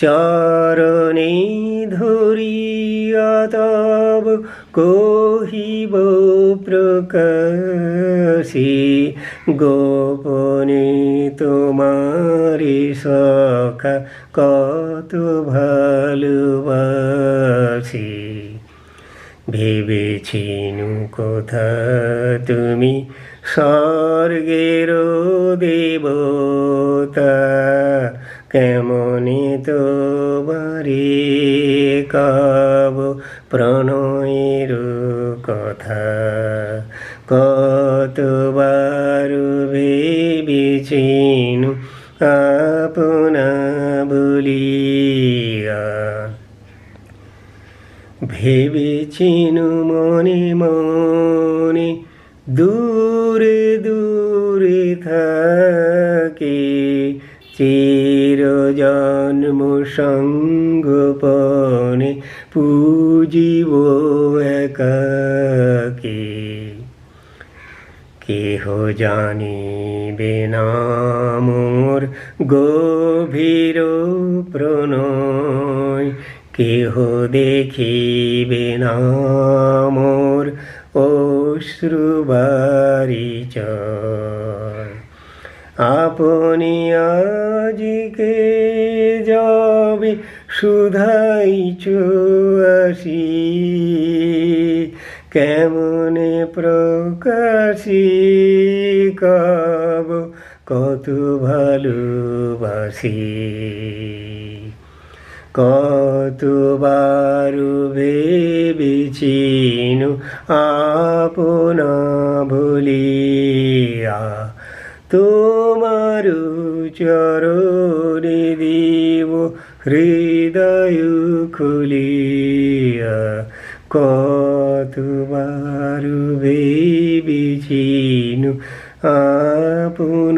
চরণে ধরিয়া তব কহিব প্রকাশে গোপনে তোমারে সখা কত ভালোবাসি। ভেবেছিনু কোথা তুমি স্বর্গের দেবতা কেমনে তো বারে কাব প্রণয়ের কথা? কতবার ভেবেছিনু আপনা বলিয়া? ভেবেছিনু মনে মনে দূরে দূরে জন্ম সঙ্গপনে পুজিব একাকে কেহ জানিবে না গভীর প্রণয় কেহ দেখিবে না মোর অশ্রুবারিচয় আপনি আজিকে যাবে শুধাইছ আসি কেমনে প্রকাশি? কব কত ভালোবাসি? কতবার ভেবেছিনু আপনা ভুলিয়া? তোমার চরণে হৃদয় খুলিয়া কতবার ভেবেছিনু আপনা